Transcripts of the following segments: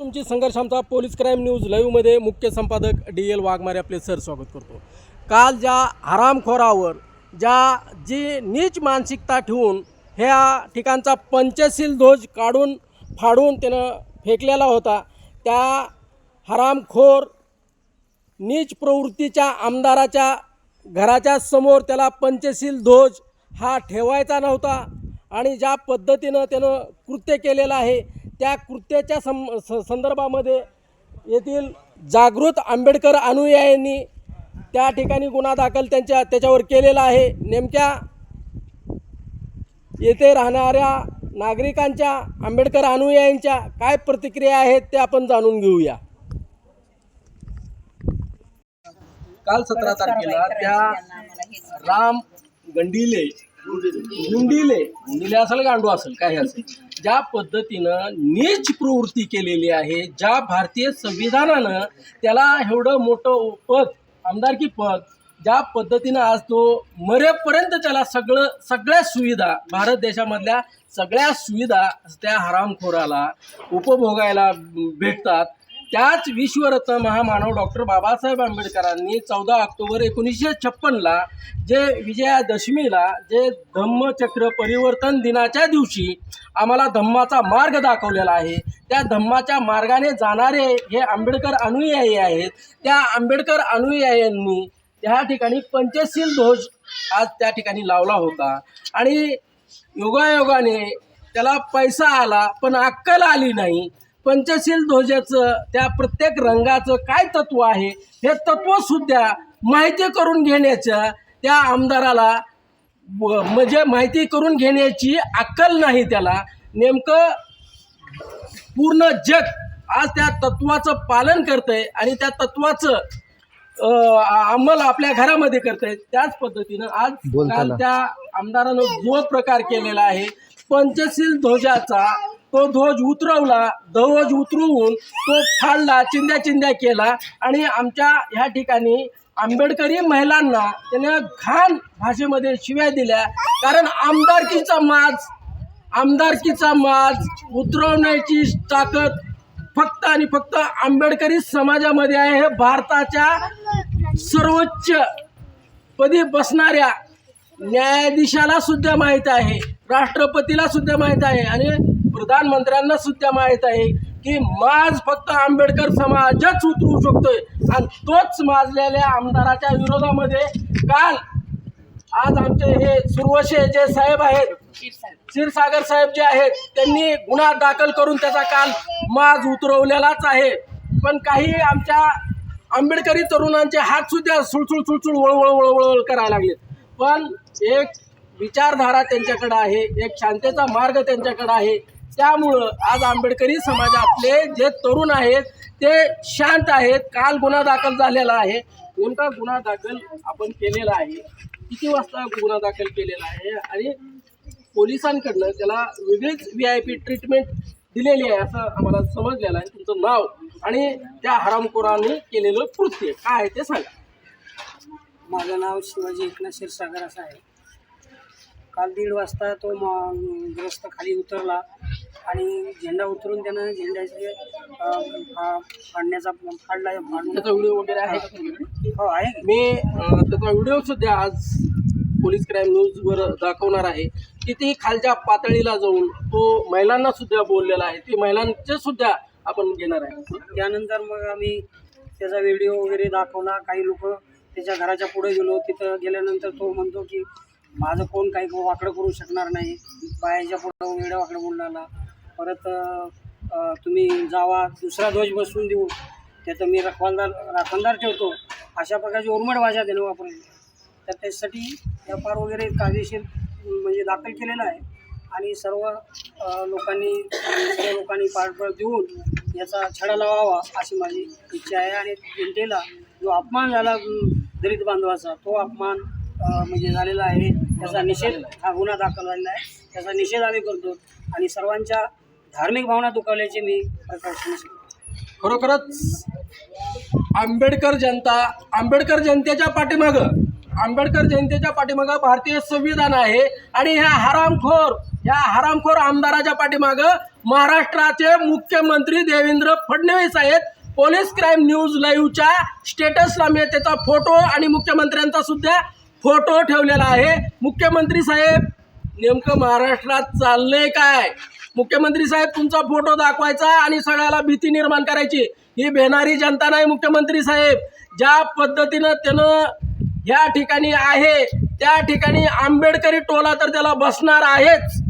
तुमची संघर्ष आमचा पोलीस क्राईम न्यूज लाईव्हमध्ये मुख्य संपादक डी एल वाघमारे आपले सर स्वागत करतो. काल ज्या हरामखोरावर ज्या जी नीच मानसिकता ठेवून ह्या ठिकाणचा पंचशील ध्वज काढून फाडून त्यानं फेकलेला होता त्या हरामखोर नीच प्रवृत्तीच्या आमदाराच्या घराच्या समोर त्याला पंचशील ध्वज हा ठेवायचा नव्हता आणि ज्या पद्धतीनं त्यानं कृत्य केलेलं आहे त्या कृत्याच्या सं संदर्भामध्ये येथील जागृत आंबेडकर अनुयायांनी त्या ठिकाणी गुन्हा दाखल त्यांच्या त्याच्यावर केलेला आहे. नेमक्या येथे राहणाऱ्या नागरिकांच्या आंबेडकर अनुयायांच्या काय प्रतिक्रिया आहेत ते आपण जाणून घेऊया. काल सतरा तारखेला त्या राम गंडीले गुंडीले गुंडीले असेल गांडू असेल काही असेल. ज्या पद्धतीनं नीच प्रवृत्ती केलेली आहे ज्या भारतीय संविधानानं त्याला एवढं मोठं पद आमदारकी पद ज्या पद्धतीनं आज तो मरेपर्यंत त्याला सगळं सगळ्या सुविधा भारत देशामधल्या सगळ्या सुविधा त्या हरामखोराला उपभोगायला भेटतात त्याच विश्वरत्न महामानव डॉक्टर बाबासाहेब आंबेडकरांनी चौदा ऑक्टोबर एकोणीसशे छप्पनला जे विजयादशमीला जे धम्मचक्र परिवर्तन दिनाच्या दिवशी आम्हाला धम्माचा मार्ग दाखवलेला आहे त्या धम्माच्या मार्गाने जाणारे हे आंबेडकर अनुयायी आहेत त्या आंबेडकर अनुयायांनी त्या ठिकाणी पंचशील ध्वज आज त्या ठिकाणी लावला होता. आणि योगायोगाने त्याला पैसा आला पण अक्कल आली नाही. पंचशील ध्वजाचं त्या प्रत्येक रंगाचं काय तत्व आहे हे तत्वसुद्धा माहिती करून घेण्याच्या त्या आमदाराला म्हणजे माहिती करून घेण्याची अक्कल नाही त्याला. नेमकं पूर्ण जग आज त्या तत्वाचं पालन करतंय आणि त्या तत्वाचं अंमल आपल्या घरामध्ये करतायत त्याच पद्धतीनं आज काल त्या आमदारानं जो प्रकार केलेला आहे पंचशील ध्वजाचा तो ध्वज उतरवला ध्वज उतरवून तो फाडला चिंध्या चिंध्या केला. आणि आमच्या ह्या ठिकाणी आंबेडकरी महिलांना त्याने घाण भाषेमध्ये शिव्या दिल्या. कारण आमदारकीचा माज आमदारकीचा माज उतरवण्याची ताकद फक्त आणि फक्त आंबेडकरी समाजामध्ये आहे. हे भारताच्या सर्वोच्च पदी बसणाऱ्या न्यायाधीशाला सुद्धा माहीत आहे राष्ट्रपतीला सुद्धा माहीत आहे. आणि प्रधानमंत्र्यांना सुद्धा माहीत आहे की माज फक्त आंबेडकर समाजच उतरू शकतोय. आणि तोच माजलेल्या आमदाराच्या विरोधामध्ये काल आज आमचे हे सुरवशे जे साहेब आहेत क्षीरसागर साहेब जे आहेत त्यांनी गुन्हा दाखल करून त्याचा काल माज उतरवलेलाच आहे. पण काही आमच्या आंबेडकरी तरुणांचे हात सुद्धा सुळसुळ सुळसुळ वळवळ वळवळ करायला लागले पण एक विचारधारा त्यांच्याकडे आहे एक शांतेचा मार्ग त्यांच्याकडे आहे. त्यामुळं आज आंबेडकरी समाजातले जे तरुण आहेत ते शांत आहेत. काल गुन्हा दाखल झालेला आहे. कोणता गुन्हा दाखल आपण केलेला आहे. किती वाजता गुन्हा दाखल केलेला आहे? आणि पोलिसांकडनं त्याला वेगळीच व्ही आय पी ट्रीटमेंट दिलेली आहे असं आम्हाला समजलेलं आहे. तुमचं नाव आणि त्या हरामखोरांनी केलेलं कृत्य काय आहे ते सांगा. माझं नाव शिवाजी एकनाथ क्षीरसागर असं आहे. काल दीड वाजता तो ग्रस्त खाली उतरला. आणि झेंडा उतरून त्यानं झेंड्याचे फाडण्याचा फाडला त्याचा व्हिडिओ वगैरे आहे का हो आहे की? मी त्याचा व्हिडिओ सुद्धा आज पोलीस क्राईम न्यूजवर दाखवणार आहे. किती खालच्या पातळीला जाऊन तो महिलांना सुद्धा बोललेला आहे. ती महिलांचे सुद्धा आपण घेणार आहे. त्यानंतर मग आम्ही त्याचा व्हिडिओ वगैरे दाखवला काही लोक त्याच्या घराच्या पुढे गेलो तिथं गेल्यानंतर तो म्हणतो की माझं कोण काही वाकडं करू शकणार नाही. बायाच्या पुढं वेड्या वाकडं बोलणारा परत तुम्ही जावा दुसरा ध्वज बसवून देऊ. त्याचं मी रखवालदार राखणदार ठेवतो. अशा प्रकारची उर्मट भाषा त्याने वापरली. तर त्याच्यासाठी एफ आर वगैरे कायदेशीर म्हणजे दाखल केलेला आहे. आणि सर्व लोकांनी सर्व लोकांनी पाठबळ देऊन याचा छडा लावावा अशी माझी इच्छा आहे. आणि जनतेला जो अपमान झाला दलित बांधवाचा तो अपमान म्हणजे झालेला आहे. त्याचा निषेध हा गुन्हा दाखल झालेला आहे. त्याचा निषेध आम्ही करतो आणि सर्वांच्या धार्मिक भावना दुखावल्याचे मी प्रकाश खरोखरच आंबेडकर जनता आंबेडकर जनतेच्या पाठीमागं आंबेडकर जनतेच्या पाठीमागं भारतीय संविधान आहे आणि ह्या हरामखोर या हरामखोर आमदाराच्या पाठीमाग महाराष्ट्राचे मुख्यमंत्री देवेंद्र फडणवीस आहेत. पोलीस क्राईम न्यूज लाईव्हच्या स्टेटसला मी त्याचा फोटो आणि मुख्यमंत्र्यांचा सुद्धा फोटो ठेवलेला आहे. मुख्यमंत्री साहेब नेमकं महाराष्ट्रात चाललंय काय? मुख्यमंत्री साहेब तुमचा फोटो दाखवायचा आणि सगळ्याला भीती निर्माण करायची. ही भेणारी जनता नाही मुख्यमंत्री साहेब. ज्या पद्धतीनं त्यानं ह्या ठिकाणी आहे त्या ठिकाणी आंबेडकरी टोला तर त्याला बसणार आहेच.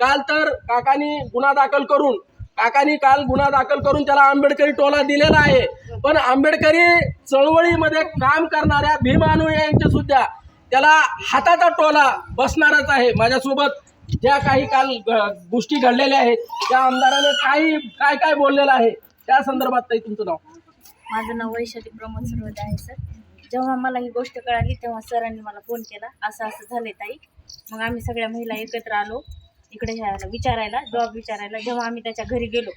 काल तर काकानी गुन्हा दाखल करून काकानी काल गुन्हा दाखल करून त्याला आंबेडकरी टोला दिलेला आहे. पण आंबेडकरी चळवळीमध्ये काम करणाऱ्या भीमानू यांच्या सुद्धा त्याला हाताचा टोला बसणारच आहे माझ्यासोबत. ज्या काही काल ग- गोष्टी घडलेल्या आहेत त्या आमदाराने काही काय काय बोललेलं आहे त्या संदर्भात ताई तुमचं नाव. माझं नाव वैशाली प्रमोद सुरवत आहे सर. जेव्हा मला ही गोष्ट कळाली तेव्हा सरांनी मला फोन केला. असं असं झाले ताई. मग आम्ही सगळ्या महिला एकत्र आलो. इकडे ह्याला विचारायला जॉब विचारायला जेव्हा आम्ही त्याच्या घरी गेलो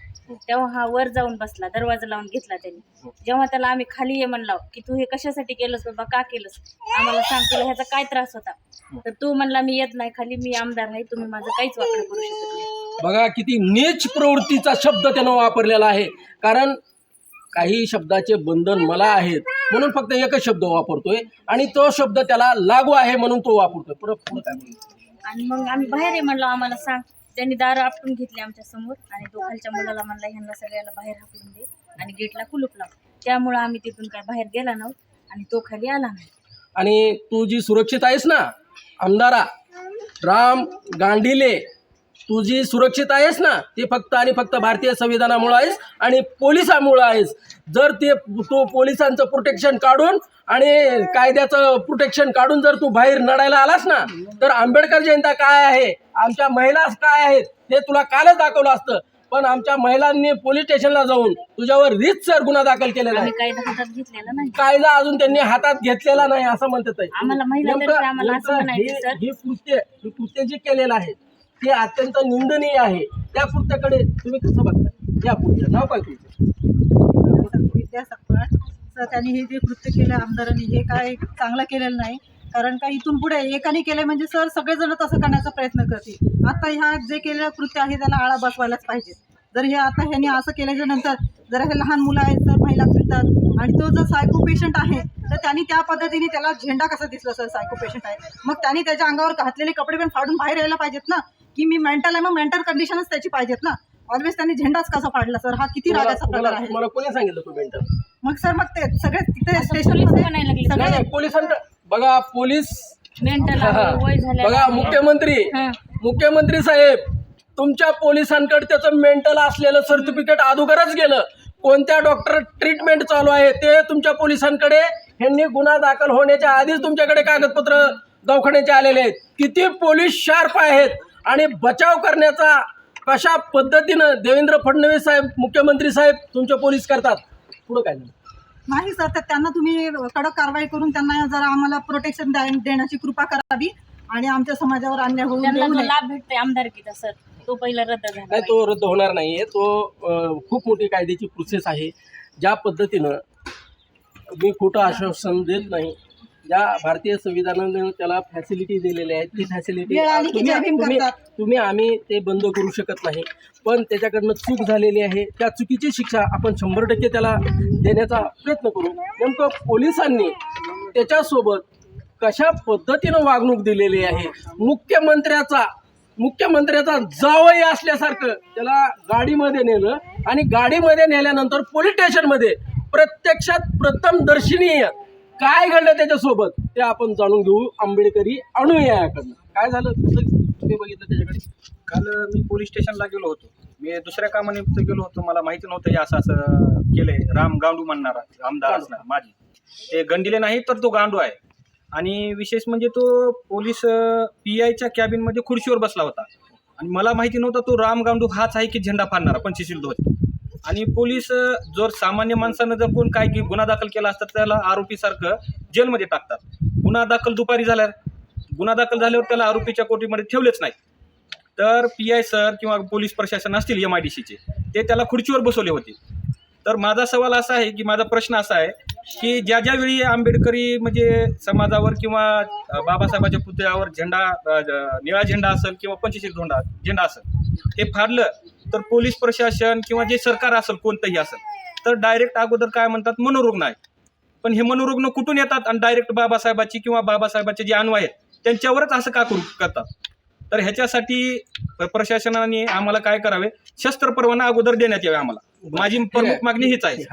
तेव्हा हा वर जाऊन बसला दरवाजा लावून घेतला त्यांनी. जेव्हा त्याला आम्ही खाली ये म्हणला की तू हे कशासाठी केलंस बाबा? का केलंस? आम्हाला सांग तुला ह्याचा काय त्रास होता? तर तू म्हणला मी येत नाही खाली मी आमदार आहे तुम्ही माझं काहीच वापर करू शकत नाही. बघा किती नीच प्रवृत्तीचा शब्द त्यानं वापरलेला आहे. कारण काही शब्दाचे बंधन मला आहेत म्हणून फक्त एकच शब्द वापरतोय आणि तो शब्द त्याला लागू आहे म्हणून तो वापरतोय. पुढं पुढं काय आणि मग आम्ही बाहेर आहे म्हणलो आम्हाला सांग. त्यांनी दारं आपटून घेतली आमच्यासमोर आणि तो खालच्या मुलाला म्हणला ह्यांना सगळ्याला बाहेर हाकलून दे आणि गेटला कुलूप लाव. त्यामुळं आम्ही तिथून काय बाहेर गेला नव्हतो आणि तो खाली आला नाही. आणि तू जी सुरक्षित आहेस ना आमदारा राम गांडीले तू जी सुरक्षित आहेस ना ते फक्त आणि फक्त भारतीय संविधानामुळे आहेस आणि पोलिसामुळं आहेस. जर ते तू पोलिसांचं प्रोटेक्शन काढून आणि कायद्याचं प्रोटेक्शन काढून जर तू बाहेर लढायला आलास ना तर आंबेडकर जयंता काय आहे? आमच्या महिला काय आहेत? हे तुला कालच दाखवलं असतं. पण आमच्या महिलांनी पोलीस स्टेशनला जाऊन तुझ्यावर सर गुन्हा दाखल केलेला आहे. कायदा हातात घेतलेला नाही. कायदा अजून त्यांनी हातात घेतलेला नाही असं म्हणतात आहे. आम्हाला महिला. हे कृत्य हे कृत्य जे केलेलं आहे ते अत्यंत निंदनीय आहे. त्या कृत्याकडे तुम्ही कसं बघता? या कृत्य नाव काय तुमचं? विद्यासागर. त्यांनी हे जे कृत्य केलं आमदारांनी हे काय चांगलं केलेलं नाही. कारण का इथून पुढे एकाने केले म्हणजे सर सगळेजण तसं करण्याचा प्रयत्न करतील. आता ह्या जे केलेलं कृत्य आहे त्याला आळा बसवायलाच पाहिजे. जर हे आता ह्याने असं केल्याच्यानंतर जर हे लहान मुलं आहेत तर महिला फिरतात आणि तो जर सायको पेशंट आहे तर त्यांनी त्या पद्धतीने त्याला झेंडा कसा दिसला सर? सायको पेशंट आहे. मग त्यांनी त्याच्या अंगावर घातलेले कपडे पण फाडून बाहेर यायला पाहिजेत ना? की मी मेंटल आहे मग मेंटल कंडिशनच त्याची पाहिजेत ना. ऑलवेज त्यांनी झेंडाच कसा फाडला सर हा किती रागाचा प्रकार आहे? तुम्हाला कोणी सांगितलं तो मेंटल मग सर मग ते सगळे तिथे स्टेशन. नाही पोलिसांना बघा पोलीस मेंटल वय झालं बघा मुख्यमंत्री हां. मुख्यमंत्री साहेब तुमच्या पोलिसांकडे त्याचं मेंटल असलेलं सर्टिफिकेट अगोदरच गेलं. कोणत्या डॉक्टर ट्रीटमेंट चालू आहे ते तुमच्या पोलिसांकडे? ह्यांनी गुन्हा दाखल होण्याच्या आधीच तुमच्याकडे कागदपत्र दवाखान्याचे आलेले आहेत. किती पोलीस शार्प आहेत. आणि बचाव करण्याचा कशा पद्धतीनं देवेंद्र फडणवीस साहेब मुख्यमंत्री साहेब तुमचे पोलीस करतात? पुढं काय झालं? नाही सर तर त्यांना तुम्ही कडक कारवाई करून त्यांना जरा आम्हाला प्रोटेक्शन देण्याची कृपा करावी आणि आमच्या समाजावर अन्याय होऊ देऊ नये. लाभ भेटतोय आमदारकीचा सर तो पहिला रद्द झाला नाही तो रद्द होणार नाही आहे तो अ, खूप मोठी कायद्याची प्रोसेस आहे. ज्या पद्धतीनं मी खोटं आश्वासन देत नाही ज्या भारतीय संविधानाने त्याला फॅसिलिटी दिलेल्या आहेत ती फॅसिलिटी तुम्ही तुम्ही-. तुम्ही आम्ही ते बंद करू शकत नाही. पण त्याच्याकडनं चूक झालेली आहे. त्या चुकीची शिक्षा आपण शंभर टक्के त्याला देण्याचा प्रयत्न करू. नेमकं पोलिसांनी त्याच्यासोबत कशा पद्धतीनं वागणूक दिलेली आहे? मुख्यमंत्र्याचा मुख्यमंत्र्याचा जावई असल्यासारखं त्याला गाडीमध्ये नेलं आणि गाडीमध्ये नेल्यानंतर पोलीस स्टेशनमध्ये प्रत्यक्षात प्रथम दर्शनीय काय घडलं त्याच्यासोबत ते आपण जाणून घेऊ आंबेडकरी अनुयायाकडनं. काय झालं तुम्ही बघितलं त्याच्याकडे? काल मी पोलीस स्टेशनला गेलो होतो. मी दुसऱ्या कामानिमित्त गेलो होतो. मला माहिती नव्हतं हे असं असं केलंय. राम गांडू म्हणणारा आमदार असणार माझी ते गंडीले नाही तर तो गांडू आहे. आणि विशेष म्हणजे तो पोलीस पी आयच्या कॅबिनमध्ये खुर्चीवर बसला होता. आणि मला माहिती नव्हतं तो राम गांडू हाच आहे की झेंडा फाडणारा पंचशील ध्वज. आणि पोलीस जर सामान्य माणसानं जर कोण काय की गुन्हा दाखल केला असता तर त्याला आरोपीसारखं जेलमध्ये टाकतात. गुन्हा दाखल दुपारी झाल्यावर गुन्हा दाखल झाल्यावर त्याला आरोपीच्या कोटीमध्ये ठेवलेच नाही तर पी आय सर किंवा पोलीस प्रशासन असतील एम आय डी सीचे ते त्याला खुर्चीवर बसवले होते. तर माझा सवाल असा आहे की माझा प्रश्न असा आहे की ज्या ज्या वेळी आंबेडकरी म्हणजे समाजावर किंवा बाबासाहेबाच्या पुतळ्यावर झेंडा निळा झेंडा असेल किंवा पंचशील झोंडा झेंडा असेल हे फाडलं तर पोलीस प्रशासन किंवा जे सरकार असेल कोणतंही असेल तर डायरेक्ट अगोदर काय म्हणतात मनोरुग्ण आहे. पण हे मनोरुग्ण कुठून येतात? आणि डायरेक्ट बाबासाहेबाची किंवा बाबासाहेबाचे जे अणू आहेत त्यांच्यावरच असं का करू करतात? तर ह्याच्यासाठी प्रशासनाने आम्हाला काय करावे? शस्त्र परवाना अगोदर देण्यात यावे आम्हाला. माझी प्रमुख मागणी हीच आहे.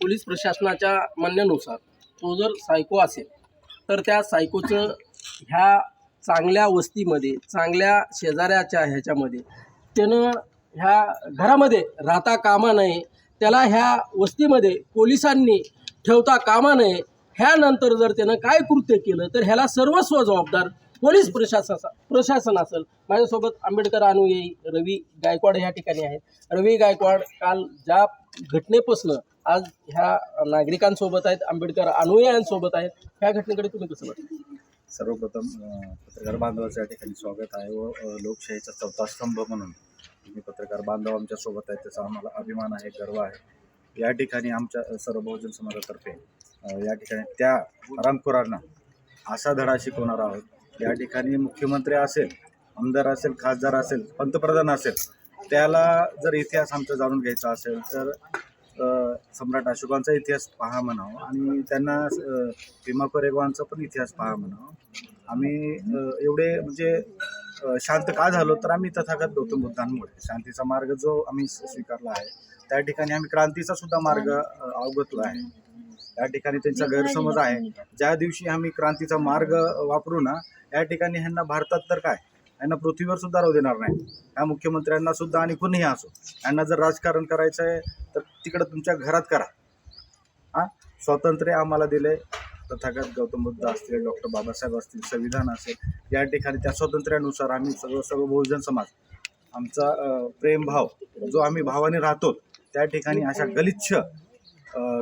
पोलीस प्रशासनाच्या म्हणण्यानुसार तो जर सायको असेल तर त्या सायकोचं ह्या चांगल्या वस्तीमध्ये चांगल्या शेजाऱ्याच्या ह्याच्यामध्ये त्यानं ह्या घरामध्ये राहता कामा नये त्याला ह्या वस्तीमध्ये पोलिसांनी ठेवता कामा नये ह्यानंतर जर त्यानं काय कृत्य केलं तर ह्याला सर्वस्व जबाबदार पोलीस प्रशासना प्रशासन असेल. माझ्यासोबत आंबेडकर अनुयायी रवी गायकवाड ह्या ठिकाणी आहेत. रवी गायकवाड काल ज्या घटनेपासनं आज ह्या नागरिकांसोबत आहेत आंबेडकर अनुयायांसोबत आहेत ह्या घटनेकडे तुम्ही कसं बघता? सर्वप्रथम पत्रकार बांधवाचं या ठिकाणी स्वागत आहे व लोकशाहीचा चौथा स्तंभ म्हणून. तुम्ही पत्रकार बांधव आमच्यासोबत आहेत त्याचा आम्हाला अभिमान आहे गर्व आहे. या ठिकाणी आमच्या सर्व बहुजन समाजातर्फे या ठिकाणी त्या हरामखोरांना असा धडा शिकवणार आहोत. या ठिकाणी मुख्यमंत्री असेल आमदार असेल खासदार असेल पंतप्रधान असेल त्याला जर इतिहास आमचा जाणून घ्यायचा असेल तर सम्राट अशोकांचा इतिहास पहा म्हणावं आणि त्यांना भीमा कोरेगावांचा पण इतिहास पहा म्हणावं. आम्ही एवढे म्हणजे शांत का झालो तर आम्ही तथागत गौतम बुद्धांमुळे. शांतीचा मार्ग जो आम्ही स्व- स्वीकारला आहे त्या ठिकाणी आम्ही क्रांतीचा सुद्धा मार्ग अवगतलो आहे. त्या ठिकाणी त्यांचा गैरसमज आहे. ज्या दिवशी आम्ही क्रांतीचा मार्ग वापरू ना या ठिकाणी ह्यांना भारतात तर काय? यांना पृथ्वीवर सुद्धा राहू देणार नाही. ह्या मुख्यमंत्र्यांना सुद्धा आणि कुणीही असो यांना जर राजकारण करायचं आहे तर तिकडं तुमच्या घरात करा. हां? स्वातंत्र्य आम्हाला दिले तथागत गौतम बुद्ध असतील डॉक्टर बाबासाहेब असतील संविधान असेल या ठिकाणी त्या स्वातंत्र्यानुसार आम्ही सर्व सर्व बहुजन समाज आमचा प्रेमभाव जो आम्ही भावाने राहतो त्या ठिकाणी अशा गलिच्छ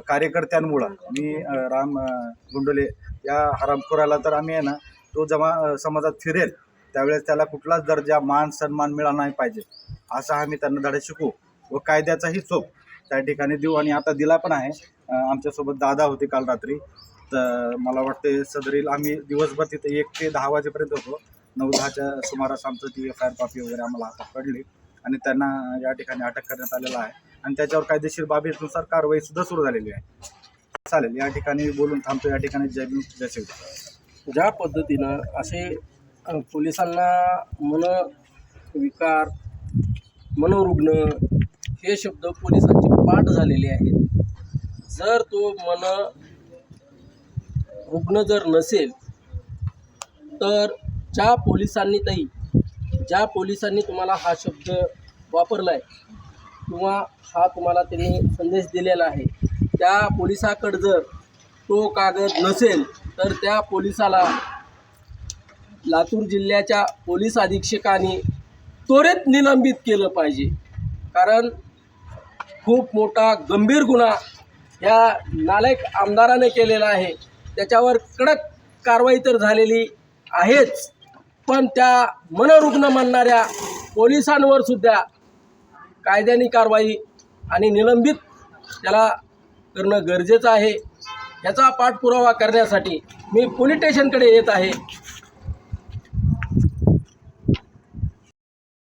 कार्यकर्त्यांमुळं मी राम गुंडोले या हरामखोराला तर आम्ही आहे ना तो जेव्हा समाजात फिरेल त्यावेळेस त्याला कुठलाच दर्जा मान सन्मान मिळाला नाही पाहिजे. असा आम्ही त्यांना धडे शिकवू व कायद्याचाही चोप त्या ठिकाणी देऊ. आणि आता दिला पण आहे. आमच्यासोबत दादा होते काल रात्री. तर मला वाटते सदरील आम्ही दिवसभर तिथे एक ते दहा वाजेपर्यंत होतो. नऊ दहाच्या सुमारास आमचं ती एफ आय आर कॉपी वगैरे आम्हाला हातात पडली. आणि त्यांना या ठिकाणी अटक करण्यात आलेला आहे. आणि त्याच्यावर कायदेशीर बाबीनुसार कारवाई सुद्धा सुरू झालेली आहे. चालेल या ठिकाणी बोलून थांबतो. या ठिकाणी जय भीम जय ज्या पद्धतीनं असे पोलिसांना मन विकार मनोरुग्ण हे शब्द पोलिसांचे पाठ झालेले आहेत. जर तो मन रुग्ण जर नसेल तर ज्या पोलिसांनी ताई ज्या पोलिसांनी तुम्हाला हा शब्द वापरला आहे किंवा हा तुम्हाला त्यांनी संदेश दिलेला आहे त्या पोलिसाकडं जर तो कागद नसेल तर त्या पोलिसाला लातूर जिल्ह्याच्या पोलीस अधीक्षकांनी त्वरित निलंबित केलं पाहिजे. कारण खूप मोठा गंभीर गुन्हा ह्या नालायक आमदाराने केलेला आहे. त्याच्यावर कडक कारवाई तर झालेली आहेच. पण त्या मनोरुग्ण म्हणणाऱ्या पोलिसांवर सुद्धा कायद्याने कारवाई आणि निलंबित त्याला करणं गरजेचं आहे. याचा पाठपुरावा करण्यासाठी मी पोलीस स्टेशनकडे येत आहे.